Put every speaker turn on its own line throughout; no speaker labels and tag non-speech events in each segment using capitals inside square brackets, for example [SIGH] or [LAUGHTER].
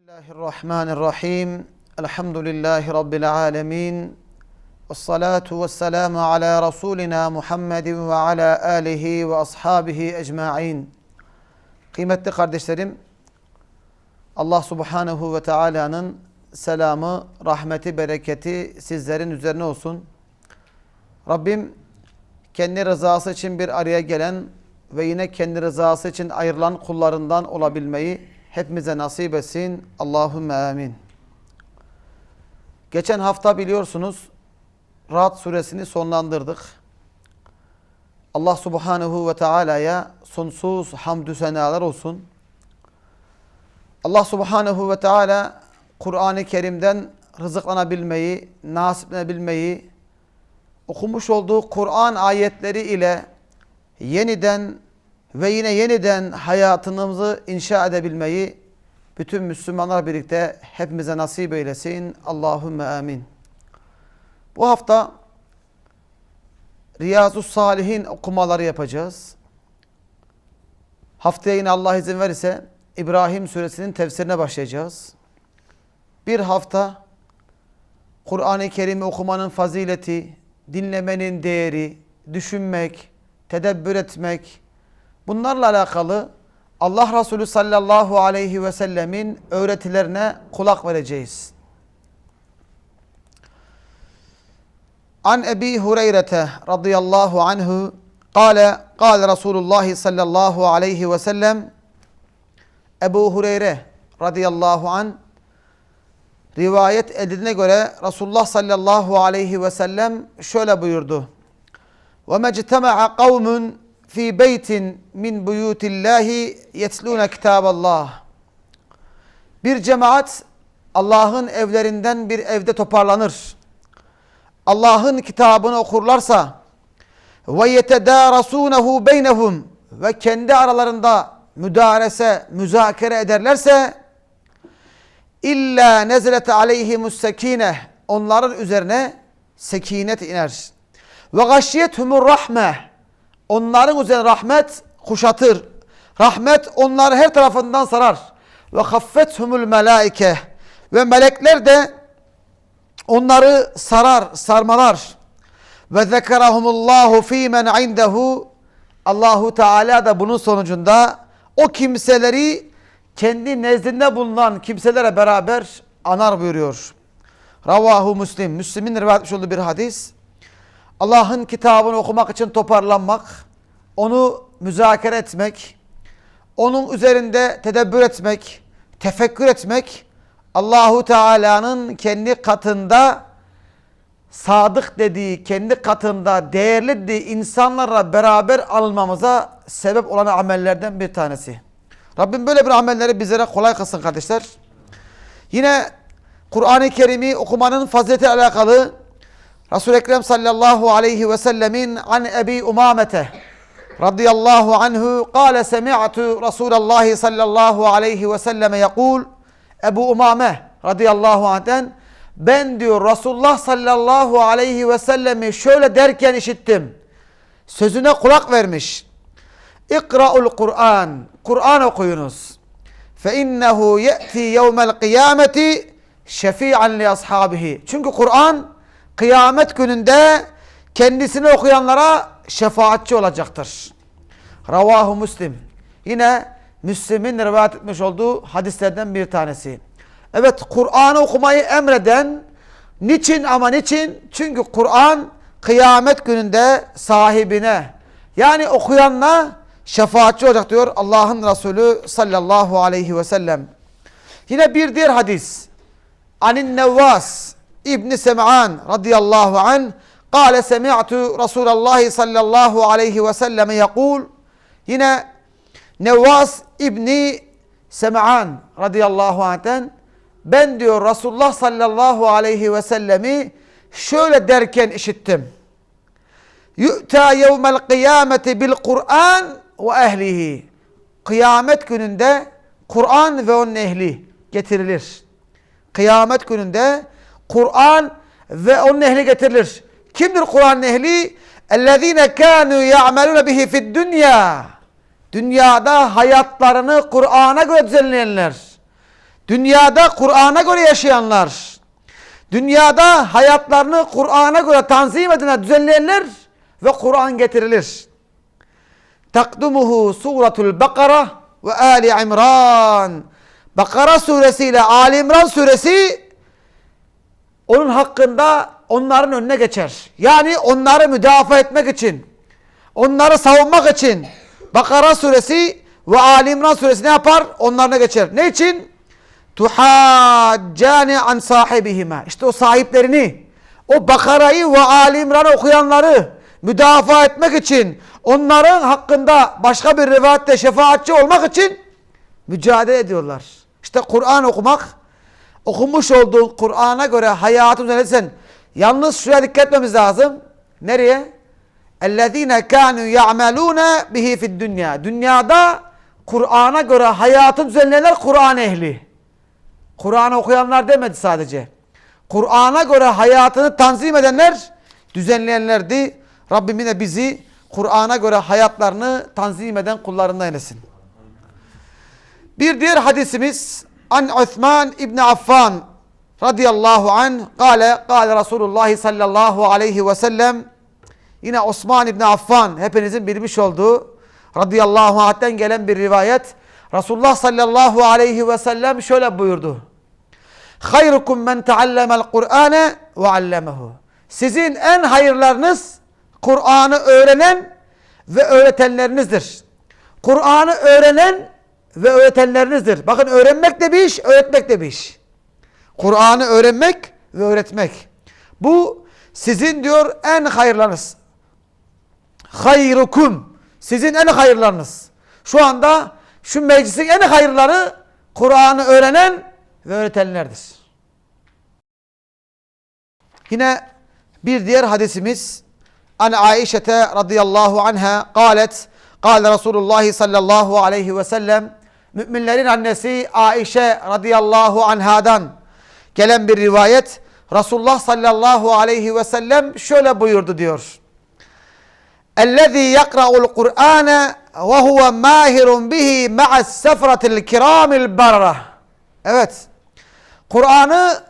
Bismillahirrahmanirrahim. Elhamdülillahi Rabbil alemin. Ve salatu ve selamu ala Resulina Muhammedin ve ala alihi ve ashabihi ecma'in. Kıymetli kardeşlerim, Allah Subhanahu ve Taala'nın selamı, rahmeti, bereketi sizlerin üzerine olsun. Rabbim kendi rızası için bir araya gelen ve yine kendi rızası için ayrılan kullarından olabilmeyi hepimize nasip etsin. Allahümme amin. Geçen hafta biliyorsunuz Rahat suresini sonlandırdık. Allah subhanehu ve teala'ya sonsuz hamdü senalar olsun. Allah subhanehu ve teala Kur'an-ı Kerim'den rızıklanabilmeyi, nasiplenebilmeyi, okumuş olduğu Kur'an ayetleri ile yeniden ve yine yeniden hayatımızı inşa edebilmeyi bütün Müslümanlar birlikte hepimize nasip eylesin. Allahümme amin. Bu hafta Riyazu Salihin okumaları yapacağız. Haftaya yine Allah izin verirse İbrahim suresinin tefsirine başlayacağız. Bir hafta Kur'an-ı Kerim'i okumanın fazileti, dinlemenin değeri, düşünmek, tedebbür etmek, bunlarla alakalı Allah Resulü sallallahu aleyhi ve sellemin öğretilerine kulak vereceğiz. An Ebi Hureyre radıyallahu anhu kâle kâle Resulullah sallallahu aleyhi ve sellem Ebu Hureyre radıyallahu an rivayet edildiğine göre Resulullah sallallahu aleyhi ve sellem şöyle buyurdu. Ve mectema'a kavmun fi beytin min buyutillahi yetlûne kitaballah. Bir cemaat Allah'ın evlerinden bir evde toparlanır. Allah'ın kitabını okurlarsa ve yetedârasûnehu beynehum ve kendi aralarında müdarese, müzakere ederlerse illa nezelet aleyhimus sekine onların üzerine sekinet iner. Ve gashiyethumur rahme onların üzerine rahmet kuşatır. Rahmet onları her tarafından sarar. Ve haffethumul melaike ve melekler de onları sarar, sarmalar. Ve zekerahumullahu fîmen indehu Allahu Teala da bunun sonucunda o kimseleri kendi nezdinde bulunan kimselere beraber anar buyuruyor. Ravahu Müslim. Müslim'in rivayet etmiş olduğu bir hadis. Allah'ın kitabını okumak için toparlanmak, onu müzakere etmek, onun üzerinde tedebbür etmek, tefekkür etmek, Allahu Teala'nın kendi katında sadık dediği, kendi katında değerli dediği insanlarla beraber alınmamıza sebep olan amellerden bir tanesi. Rabbim böyle bir amelleri bizlere kolay kılsın kardeşler. Yine Kur'an-ı Kerim'i okumanın fazileti alakalı Resul-i Ekrem sallallahu aleyhi ve sellemin an Ebi Umamete radıyallahu anhu kâle semi'tu Resulallah sallallahu aleyhi ve selleme yakul Ebu Umame radıyallahu anh'ten ben diyor Resulullah sallallahu aleyhi ve sellemi şöyle derken işittim. Sözüne kulak vermiş. İkra'ul Kur'an. Kur'an okuyunuz. Fe innehu ye'ti yevmel kıyameti şefi'an li ashabihi. Çünkü Kur'an kıyamet gününde kendisini okuyanlara şefaatçi olacaktır. Ravahu Müslim. Yine Müslim'in rivayet etmiş olduğu hadislerden bir tanesi. Evet Kur'an'ı okumayı emreden niçin ama niçin? Çünkü Kur'an kıyamet gününde sahibine yani okuyanla şefaatçi olacak diyor Allah'ın Resulü sallallahu aleyhi ve sellem. Yine bir diğer hadis. Anin Nevvas İbni Sem'an radıyallahu an Kale semi'tu Resulallah sallallahu aleyhi ve selleme yakul Yine Nevvas İbni Sem'an radıyallahu anh'ten ben diyor Resulullah sallallahu aleyhi ve sellemi şöyle derken işittim. Yu'ta yevmel kıyameti bil Kur'an ve ehlihi. Kıyamet gününde Kur'an ve onun ehli getirilir. Kıyamet gününde Kur'an ve onun ehli getirilir. Kimdir Kur'an ehli? اَلَّذ۪ينَ كَانُوا يَعْمَلُونَ بِهِ فِي الدُّنْيَا Dünyada hayatlarını Kur'an'a göre düzenleyenler. Dünyada Kur'an'a göre yaşayanlar. Dünyada hayatlarını Kur'an'a göre tanzim edine düzenleyenler ve Kur'an getirilir. Takdumuhu suratul Bakara ve Ali İmran. Bakara suresi ile Ali İmran suresi onun hakkında onların önüne geçer. Yani onları müdafaa etmek için, onları savunmak için Bakara suresi ve Ali İmran suresi ne yapar? Onlarına geçer. Ne için? Tuhaccane an sahibihime. İşte o sahiplerini, o Bakara'yı ve Ali İmran'ı okuyanları müdafaa etmek için, onların hakkında başka bir rivayette şefaatçi olmak için mücadele ediyorlar. İşte Kur'an okumak, okumuş olduğun Kur'an'a göre hayatı düzenlesen. Yalnız şuraya dikkat etmemiz lazım. Nereye? اَلَّذ۪ينَ كَانُوا يَعْمَلُونَ بِهِ فِي الدُّنْيَا Dünyada Kur'an'a göre hayatı düzenleyenler Kur'an ehli. Kur'an okuyanlar demedi sadece. Kur'an'a göre hayatını tanzim edenler, düzenleyenlerdi. Rabbim yine bizi Kur'an'a göre hayatlarını tanzim eden kullarından eylesin. Bir diğer hadisimiz An Osman İbni Affan radıyallahu anh kale kale Resulullah sallallahu aleyhi ve sellem yine Osman İbni Affan hepinizin bilmiş olduğu radıyallahu anh'ten gelen bir rivayet Resulullah sallallahu aleyhi ve sellem şöyle buyurdu. Hayrukum men teallemel Kur'ane ve allemehu. Sizin en hayırlarınız Kur'an'ı öğrenen ve öğretenlerinizdir. Kur'an'ı öğrenen ve öğretenlerinizdir. Bakın öğrenmek de bir iş, öğretmek de bir iş. Kur'an'ı öğrenmek ve öğretmek. Bu sizin diyor en hayırlarınız. Hayrukum. Sizin en hayırlarınız. Şu anda şu meclisin en hayırları Kur'an'ı öğrenen ve öğretenlerdir. Yine bir diğer hadisimiz An Aişete radıyallahu anha galet Kale Resulullah sallallahu aleyhi ve sellem müminlerin annesi Aişe radıyallahu anhadan gelen bir rivayet Resulullah sallallahu aleyhi ve sellem şöyle buyurdu diyor. Yakra'ul Kur'âne ve huve mâhirun bihi ma'as sefratil kiramil barra. Evet. Kur'an'ı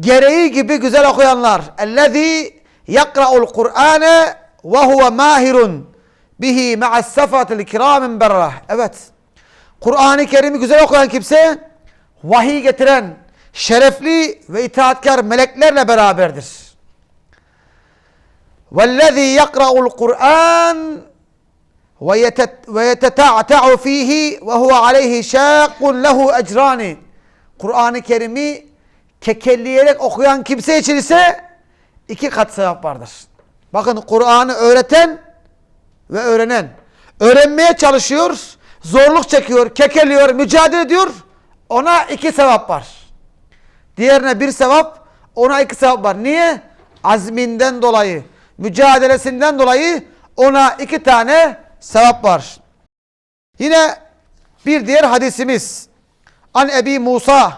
gereği gibi güzel okuyanlar. Yakra'ul Kur'âne ve huve mâhirun bihi ma'as sefratil kiramil barra. Evet. Kur'an-ı Kerim'i güzel okuyan kimse vahiy getiren şerefli ve itaatkar meleklerle beraberdir. وَالَّذ۪ي يَقْرَأُ الْقُرْآنِ وَيَتَتَعْتَعُ ف۪يهِ وَهُوَ عَلَيْهِ شَاقٌ لَهُ اَجْرَانِ Kur'an-ı Kerim'i kekelleyerek okuyan kimse için ise iki kat sevap vardır. Bakın Kur'an'ı öğreten ve öğrenen. Öğrenmeye çalışıyor, zorluk çekiyor, kekeliyor, mücadele ediyor. Ona iki sevap var. Diğerine bir sevap, ona iki sevap var. Niye? Azminden dolayı, mücadelesinden dolayı ona iki tane sevap var. Yine bir diğer hadisimiz. An Ebi Musa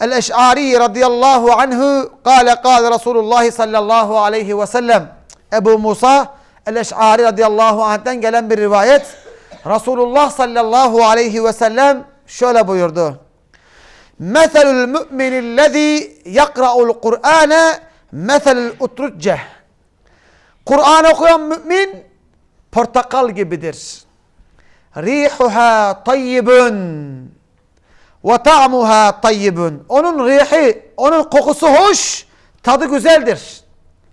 el-Eş'ari radıyallahu anhu kâle kâle Resulullah sallallahu aleyhi ve sellem. Ebu Musa el-Eş'ari radıyallahu anh'ten gelen bir rivayet. Resulullah sallallahu aleyhi ve sellem şöyle buyurdu. Meselul mü'minillezî yakra'ul Kur'âne meselul utrucce. Kur'an okuyan mümin portakal gibidir. Rihuha tayyibun ve ta'muha tayyibun. Onun rihi, onun kokusu hoş, tadı güzeldir.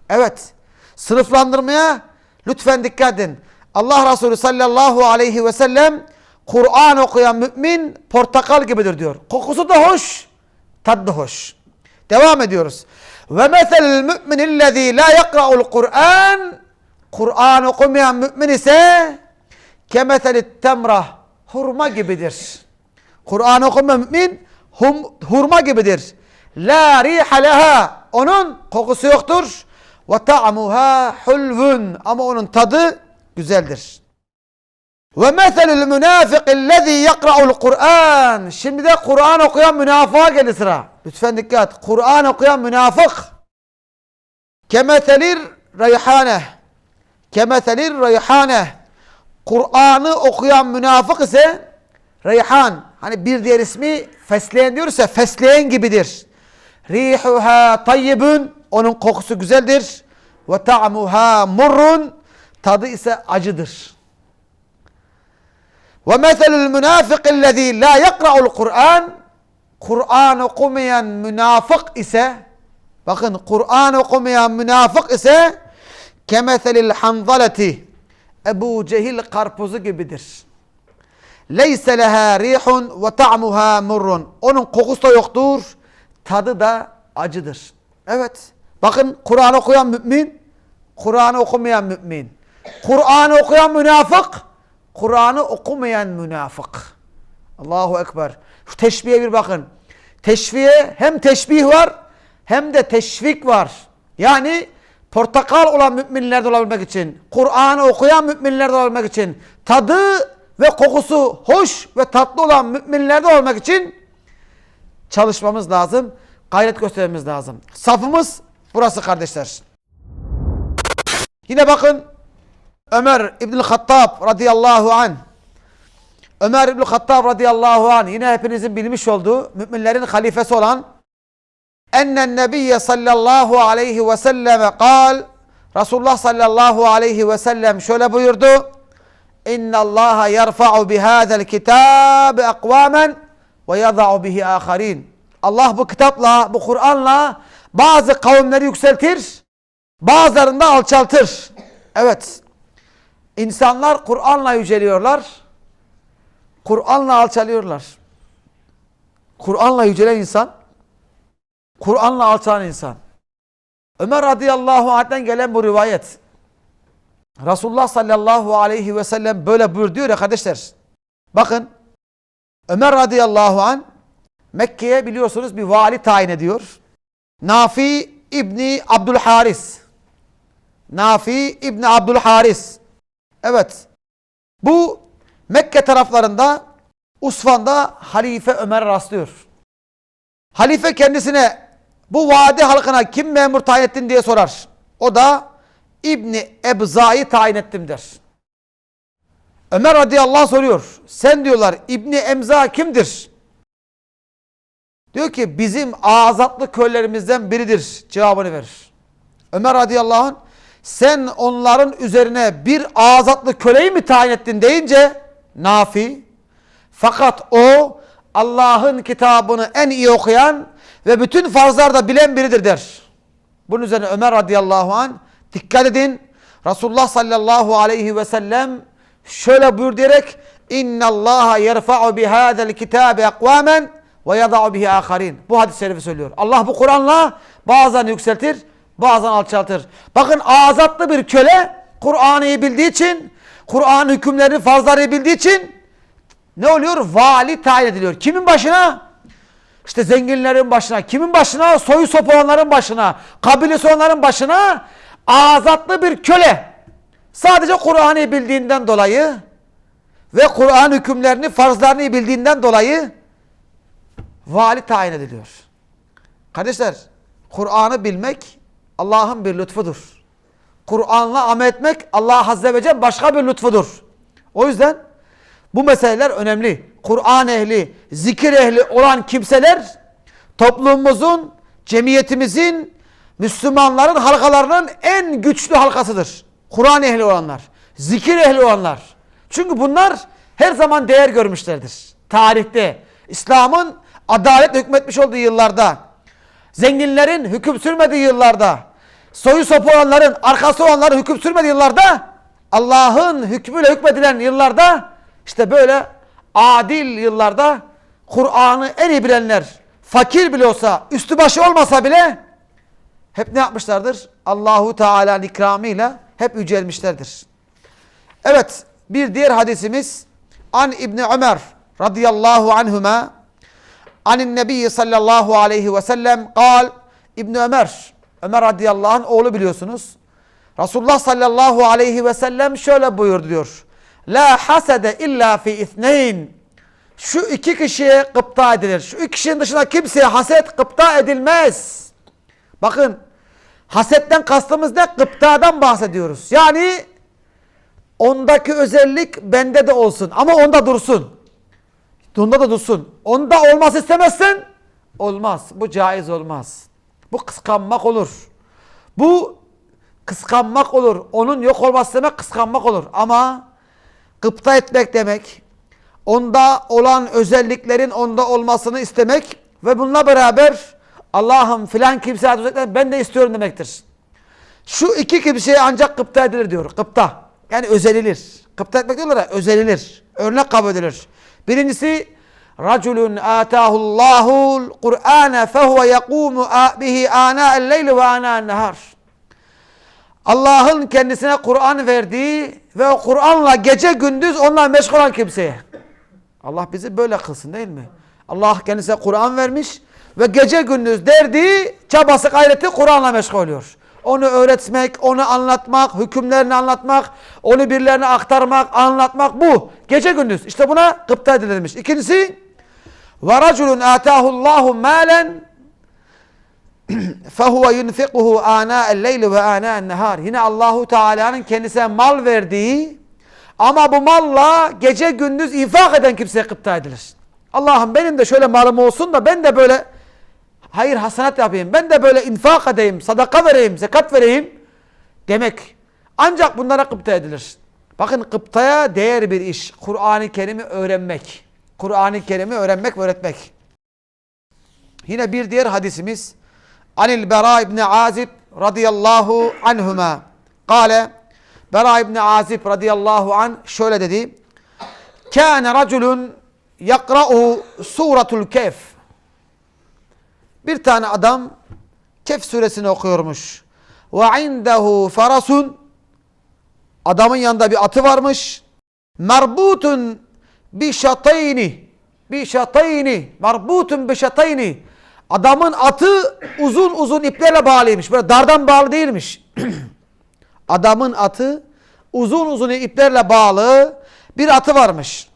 Evet. Sınıflandırmaya lütfen dikkat edin. Allah Resulü sallallahu aleyhi ve sellem Kur'an okuyan mümin portakal gibidir diyor. Kokusu da hoş, tadı hoş. Devam ediyoruz. Ve meselul müminillezî la yakra'ul Kur'an Kur'an okumayan mümin ise kemeselit temrah hurma gibidir. Kur'an okumayan mümin hum, hurma gibidir. La riha leha onun kokusu yoktur. Ve ta'muha hulvun ama onun tadı güzeldir. Ve meselul münafıkillezî yakra'ul Kur'an. Şimdi de Kur'an okuyan münafığa gelir sıra. Lütfen dikkat. Kur'an okuyan münafık. Kemeselir reyhane. Kemeselir reyhane. Kur'an'ı okuyan münafık ise reyhan. Hani bir diğer ismi fesleğen diyoruz ya fesleğen gibidir. Rihuha tayyibun onun kokusu güzeldir. Ve ta'muha murrun tadı ise acıdır. Ve meselul münafıkillezî la yakra'ul Kur'an Kur'an okumayan münafık ise bakın Kur'an okumayan münafık ise kemeselil hanzaleti Ebu Cehil karpuzu gibidir. Leyse leha rihun ve ta'muha murrun. Onun kokusu da yoktur, tadı da acıdır. Evet. Bakın Kur'an okuyan mümin, Kur'an'ı okumayan mümin. Kur'an'ı okuyan münafık, Kur'an'ı okumayan münafık. Allahu Ekber. Şu teşbihe bir bakın. Teşbihe hem teşbih var hem de teşvik var. Yani portakal olan müminlerde olabilmek için, Kur'an'ı okuyan müminlerde olabilmek için, tadı ve kokusu hoş ve tatlı olan müminlerde olmak için çalışmamız lazım. Gayret göstermemiz lazım. Safımız burası kardeşler. Yine bakın Ömer İbnül Hattab radıyallahu an. Ömer İbnül Hattab radıyallahu an yine hepinizin bilmiş olduğu müminlerin halifesi olan ennen nebiyye sallallahu aleyhi ve selleme kal Resulullah sallallahu aleyhi ve sellem şöyle buyurdu İnna Allah yerfa'u bihâzel kitâbe akvâmen ve yada'u bihi âkharîn Allah bu kitapla, bu Kur'an'la bazı kavimleri yükseltir, bazılarını da alçaltır. Evet, insanlar Kur'an'la yüceliyorlar, Kur'an'la alçalıyorlar. Kur'an'la yücelen insan, Kur'an'la alçalan insan. Ömer radıyallahu anh'ten gelen bu rivayet. Resulullah sallallahu aleyhi ve sellem böyle buyur diyor ya kardeşler. Bakın Ömer radıyallahu anh Mekke'ye biliyorsunuz bir vali tayin ediyor. Nafi İbni Abdülharis. Nafi İbni Abdülharis. Evet. Bu Mekke taraflarında Usfan'da Halife Ömer rastlıyor. Halife kendisine bu vadi halkına kim memur tayin ettin diye sorar. O da İbni Ebza'yı tayin ettim der. Ömer radıyallahu soruyor. Sen diyorlar İbni Emza kimdir? Diyor ki bizim azatlı köylerimizden biridir cevabını verir. Ömer radıyallahu anh sen onların üzerine bir azatlı köleyi mi tayin ettin deyince Nafi fakat o Allah'ın kitabını en iyi okuyan ve bütün farzlarda bilen biridir der. Bunun üzerine Ömer radıyallahu anh dikkat edin Resulullah sallallahu aleyhi ve sellem şöyle buyur diyerek İnna Allah yerfa'u bihâzel kitâbe akvâmen ve yada'u bihi aharin. Bu hadis-i şerifi söylüyor. Allah bu Kur'an'la bazen yükseltir, bazen alçaltır. Bakın azatlı bir köle Kur'an'ı bildiği için, Kur'an hükümlerini, farzları bildiği için ne oluyor? Vali tayin ediliyor. Kimin başına? İşte zenginlerin başına. Kimin başına? Soyu sopulanların başına. Kabilesi olanların başına azatlı bir köle. Sadece Kur'an'ı bildiğinden dolayı ve Kur'an hükümlerini, farzlarını bildiğinden dolayı vali tayin ediliyor. Kardeşler, Kur'an'ı bilmek Allah'ın bir lütfudur. Kur'an'la amel etmek Allah Azze ve Celle başka bir lütfudur. O yüzden bu meseleler önemli. Kur'an ehli, zikir ehli olan kimseler toplumumuzun, cemiyetimizin, Müslümanların halkalarının en güçlü halkasıdır. Kur'an ehli olanlar, zikir ehli olanlar. Çünkü bunlar her zaman değer görmüşlerdir. Tarihte İslam'ın adalet hükmetmiş olduğu yıllarda, zenginlerin hüküm sürmediği yıllarda, soyu sopu olanların, arkası olanların hüküm sürmediği yıllarda, Allah'ın hükmüyle hükmedilen yıllarda, işte böyle adil yıllarda Kur'an'ı en iyi bilenler, fakir bile olsa, üstü başı olmasa bile hep ne yapmışlardır? Allahu Teala'nın ikramıyla hep yücelmişlerdir. Evet, bir diğer hadisimiz An İbni Ömer radıyallahu anhuma Anin Nebi sallallahu aleyhi ve sellem kal İbni Ömer Ömer radıyallahu anh oğlu biliyorsunuz. Resulullah sallallahu aleyhi ve sellem şöyle buyurdu diyor. La hasede illa fi ithneyn. Şu iki kişiye gıpta edilir. Şu iki kişinin dışında kimseye haset gıpta edilmez. Bakın hasetten kastımız ne? Gıptadan bahsediyoruz. Yani ondaki özellik bende de olsun ama onda dursun. Dunda da dursun. Onda olmaz istemezsen olmaz. Bu caiz olmaz. Bu kıskanmak olur. Bu kıskanmak olur. Onun yok olması demek kıskanmak olur. Ama gıpta etmek demek, onda olan özelliklerin onda olmasını istemek ve bununla beraber Allah'ım filan kimse özellikle ben de istiyorum demektir. Şu iki kimseye ancak gıpta edilir diyor. Gıpta. Yani özenilir. Gıpta etmek diyorlar ya özenilir. Örnek kabul edilir. Birincisi Raculun atahullahul Kur'ane fehuve yekumu bihi ana'el leyli ve ana'en nehar. Allah'ın kendisine Kur'an verdiği ve o Kur'an'la gece gündüz onunla meşgul olan kimseye. Allah bizi böyle kılsın değil mi? Allah kendisine Kur'an vermiş ve gece gündüz derdi, çabası gayreti Kur'an'la meşgul oluyor. Onu öğretmek, onu anlatmak, hükümlerini anlatmak, onu birilerine aktarmak, anlatmak bu. Gece gündüz. İşte buna gıpta edilirmiş. İkincisi raculun atahullahu malen fehuve yunfikuhu ana'el leyli ve ana'en nehar. Yine Allahu Teala'nın kendisine mal verdiği ama bu malla gece gündüz infak eden kimseye gıpta edilir. Allah'ım benim de şöyle malım olsun da ben de böyle hayır hasenat yapayım. Ben de böyle infak edeyim, sadaka vereyim, zekat vereyim demek. Ancak bunlara gıpta edilir. Bakın gıptaya değer bir iş. Kur'an-ı Kerim'i öğrenmek. Kur'an-ı Kerim'i öğrenmek öğretmek. Yine bir diğer hadisimiz Anil Bera İbni Azib radıyallahu anhuma kale Bera İbni Azib radıyallahu an şöyle dedi Kâne raculun yakra'u suratul kef Bir tane adam Kehf suresini okuyormuş. Ve indehu farasun Adamın yanında bir atı varmış. Merbutun bi şatayni bi şatayni merbutun bi şatayni Adamın atı uzun uzun iplerle bağlıymış. Böyle dardan bağlı değilmiş. [CLEARS THROAT] Adamın atı uzun uzun iplerle bağlı bir atı varmış.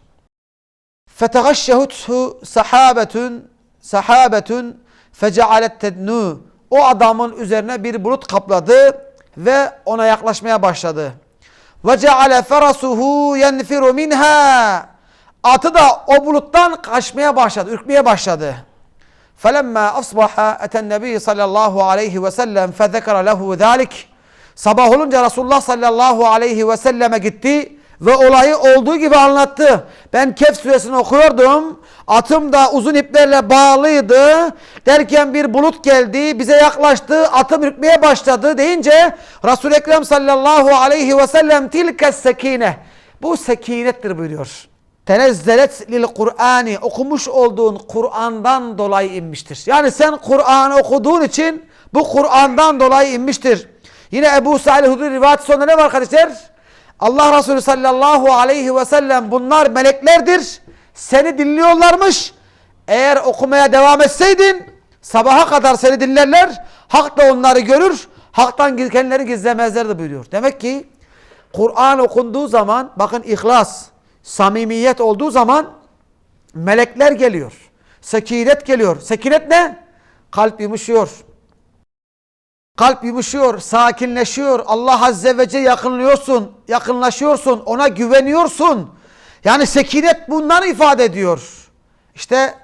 Fetegaşşehuthu sahabetun sahabetun Fecealet tednû. O adamın üzerine bir bulut kapladı ve ona yaklaşmaya başladı. Ve ceale ferasuhu yenfiru minha. Atı da o buluttan kaçmaya başladı, ürkmeye başladı. Felemma asbaha eten nebi sallallahu aleyhi ve sellem fezekara lehu zalik. Sabah olunca Resulullah sallallahu aleyhi ve selleme gitti ve olayı olduğu gibi anlattı. Ben Kehf suresini okuyordum. Atım da uzun iplerle bağlıydı. Derken bir bulut geldi, bize yaklaştı, atım ürkmeye başladı deyince Resul-i Ekrem sallallahu aleyhi ve sellem tilke sekine. Bu sekinettir buyuruyor. Tenezzelet lil Kur'ani okumuş olduğun Kur'an'dan dolayı inmiştir. Yani sen Kur'an'ı okuduğun için bu Kur'an'dan dolayı inmiştir. Yine Ebu Sa'il Hudri rivayet sonunda ne var kardeşler? Allah Resulü sallallahu aleyhi ve sellem bunlar meleklerdir. Seni dinliyorlarmış. Eğer okumaya devam etseydin sabaha kadar seni dinlerler. Hak da onları görür. Haktan kendileri gizlemezlerdi buyuruyor. Demek ki Kur'an okunduğu zaman bakın ihlas, samimiyet olduğu zaman melekler geliyor. Sekinet geliyor. Sekinet ne? Kalp yumuşuyor. Kalp yumuşuyor, sakinleşiyor. Allah Azze ve Celle yakınlıyorsun, yakınlaşıyorsun, ona güveniyorsun. Yani sekinet bunları ifade ediyor. İşte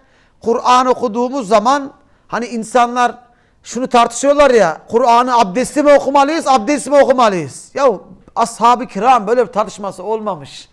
Kur'an okuduğumuz zaman hani insanlar şunu tartışıyorlar ya, Kur'an'ı abdestli mi okumalıyız, abdestsiz mi okumalıyız? Ya ashab-ı kiram böyle bir tartışması olmamış.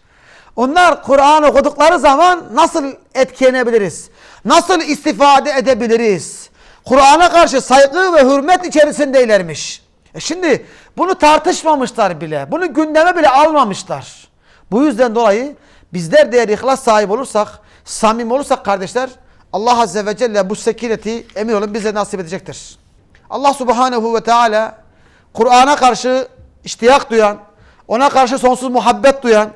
Onlar Kur'an okudukları zaman nasıl etkilenebiliriz? Nasıl istifade edebiliriz? Kur'an'a karşı saygı ve hürmet içerisindeylermiş. E şimdi bunu tartışmamışlar bile. Bunu gündeme bile almamışlar. Bu yüzden dolayı bizler de eğer ihlas sahibi olursak, samim olursak kardeşler Allah Azze ve Celle bu sekineti emin olun bize nasip edecektir. Allah Subhanehu ve Teala Kur'an'a karşı iştiyak duyan, ona karşı sonsuz muhabbet duyan,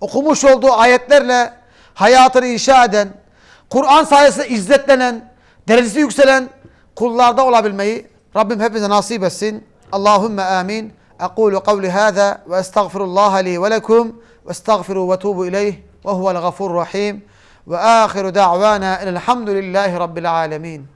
okumuş olduğu ayetlerle hayatını inşa eden, Kur'an sayesinde izzetlenen, derecesi yükselen kullarda olabilmeyi Rabbim hepimize nasip etsin. Allahümme amin. Ekulu kavli hâzâ ve estağfirullaha li ve lekum ve estağfiru ve tuğbu ileyh ve huvel gafurur rahim ve ahiru da'vana elhamdülillahi rabbil alemin.